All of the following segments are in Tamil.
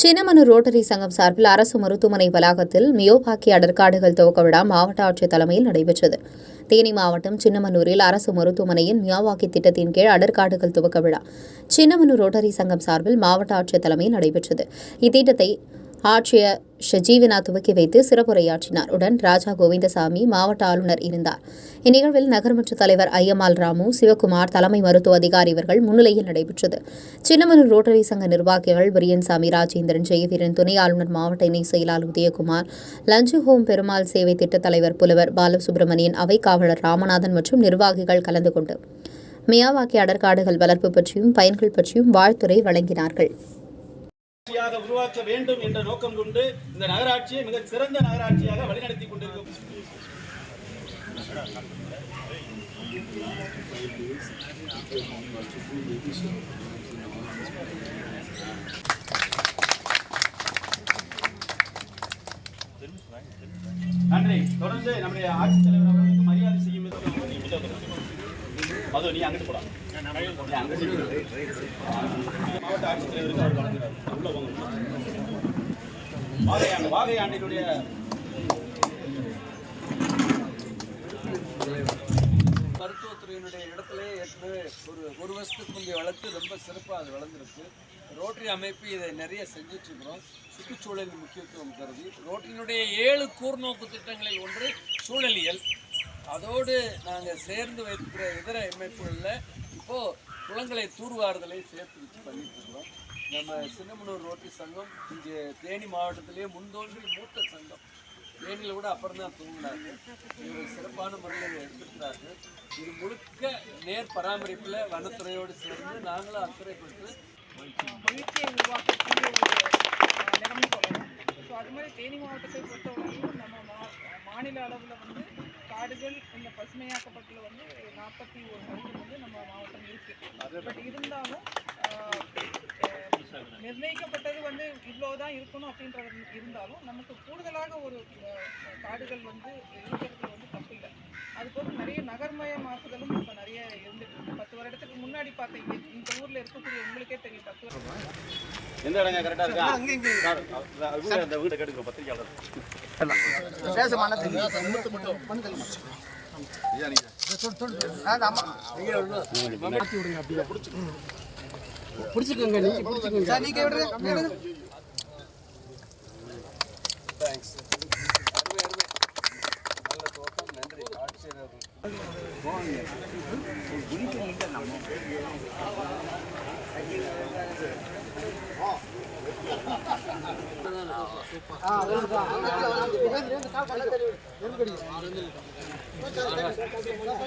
சின்னமனு ரோட்டரி சங்கம் சார்பில் அரசு மருத்துவமனை வளாகத்தில் மியோபாக்கி அடற்காடுகள் துவக்க விழா மாவட்ட ஆட்சியர் தலைமையில் நடைபெற்றது. தேனி மாவட்டம் சின்னமனூரில் அரசு மருத்துவமனையின் மியாவாக்கி திட்டத்தின் கீழ் அடற்காடுகள் துவக்க விழா சின்னமனு ரோட்டரி சங்கம் சார்பில் மாவட்ட ஆட்சியர் தலைமையில் நடைபெற்றது. இத்திட்டத்தை ஆட்சியர் ஷஜீவினா துவக்கி வைத்து சிறப்புரையாற்றினார். உடன் ராஜா கோவிந்தசாமி மாவட்ட ஆளுநர் இருந்தார். இந்நிகழ்வில் நகர்மன்ற தலைவர் ஐயம்மாள் ராமு சிவகுமார் தலைமை மருத்துவ அதிகாரி இவர்கள் முன்னிலையில் நடைபெற்றது. சின்னமனூர் ரோட்டரி சங்க நிர்வாகிகள் பிரியன்சாமி ராஜேந்திரன் ஜெயவீரன் துணை ஆளுநர் மாவட்ட இணை செயலாளர் உதயகுமார் லஞ்சு ஹோம் பெருமாள் சேவை திட்ட தலைவர் புலவர் பாலசுப்ரமணியன் அவை காவலர் ராமநாதன் மற்றும் நிர்வாகிகள் கலந்து கொண்டு. மியாவாக்கி அடற்காடுகள் வளர்ப்பு பற்றியும் பயன்கள் பற்றியும் வாழ்த்துறை வழங்கினார்கள். நகராட்சியாக உருவாக்க வேண்டும் என்ற நோக்கம் கொண்டு இந்த நகராட்சியை மிக சிறந்த நகராட்சியாக வழிநடத்தி கொண்டிருக்கும். நன்றி. தொடர்ந்து நம்முடைய ஆட்சித்தலைவர் அவர்களுக்கு மரியாதை செய்யும் மது நீ அங்கிட்டு போடா. மாவட்ட ஆட்சித்தலைவருக்கு அவர் வழங்குகிறார் உள்ள போங்க. வாகையாண்டு வாகையாண்டினுடைய மருத்துவத்துறையினுடைய இடத்துல ஏற்கனவே ஒரு ஒரு வருஷத்துக்கு முந்தைய வளர்த்து ரொம்ப சிறப்பாக அது வளர்ந்துருக்கு. ரோட்டரி அமைப்பு இதை நிறைய செஞ்சுட்டு சுற்றுச்சூழலின் முக்கியத்துவம் கருதி ரோட்டரியினுடைய ஏழு கூர்நோக்கு திட்டங்களில் ஒன்று சூழலியல். அதோடு நாங்கள் சேர்ந்து வைத்திருக்கிற இதர அமைப்புகளில் இப்போது குளங்களை தூர்வாறுதலை சேர்த்து வச்சு பண்ணிட்டு இருக்கிறோம் நம்ம சின்னமனூர் ரோட்டரி சங்கம் இங்கே தேனி மாவட்டத்திலேயே முன்தோன்றி மூத்த சங்கம். தேனியில் கூட அப்புறம் தான் தூங்கினாங்க. இவர் சிறப்பான முறையில் எடுத்துக்கிறார்கள் இது முழுக்க நேர் பராமரிப்பில் வனத்துறையோடு சேர்ந்து நாங்களும் அக்கறைப்பட்டு இதில் வந்து காடுகள் இந்த பசுமையாக்கப்பட்டில் வந்து நாற்பத்தி ஒரு சதவீதம் வந்து நம்ம மாவட்டம் இருக்குது பட் இருந்தாலும் நிர்ணயிக்கப்பட்டது வந்து இவ்வளோதான் இருக்கணும் அப்படின்றது இருந்தாலும் நமக்கு கூடுதலாக ஒரு காடுகள் வந்து இருக்கிறது வந்து அது போக நிறைய நகர்மயமாக்குதலும் இப்போ நிறைய இருந்துட்டு இருக்கு. பத்து வருடத்துக்கு முன்னாடி பார்த்த இங்க இந்த ஊர்ல இருக்கக்கூடிய உங்களுக்கே தெரியும் பத்து வருடம். எந்த இடங்க கரெக்டாக இருக்கா? சார், அ- இவங்க அந்த வீட்டை கேட்டுக்கோ பத்திரிக்கையாளர். நல்ல தோட்டம் நன்றி ஆட்சியர் அவர்கள்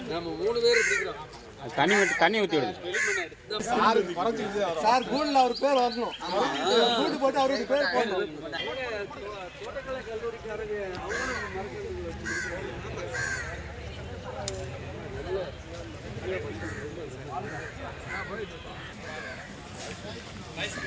நம்ம மூணு பேர் பிடிக்கிறோம் தண்ணி தண்ணி ஊற்றி விடுங்க சார் கூண்டில் அவர் பேர் வரணும். கூண்டு போட்டு அவருக்கு பேர் போடணும். தோட்டக்கலை கல்லூரிக்காரங்க அவங்க 나이스